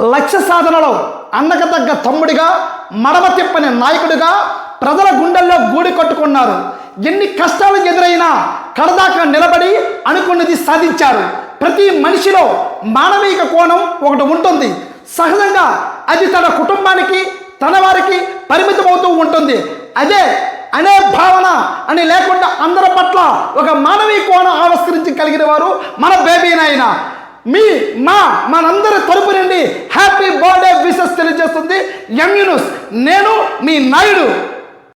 లక్ష్య సాధనలో అన్నకతగ్గ తమ్ముడిగా మడమ తిప్పని నాయకుడిగా ప్రజల గుండెల్లో గూడి కట్టుకున్నారు. ఎన్ని కష్టాలు ఎదురైనా కడదాకా నిలబడి అనుకున్నది సాధించారు. ప్రతి మనిషిలో మానవీయ కోణం ఒకటి ఉంటుంది. సహజంగా అది తన కుటుంబానికి తన వారికి పరిమితమవుతూ ఉంటుంది. అదే అనే భావన అని లేకుండా అందరి పట్ల ఒక మానవీయ కోణం ఆవిష్కరించి కలిగిన వారు మన బేబీ మీ మా మనందరి తరపు నుండి హ్యాపీ నేను మీ నాయుడు.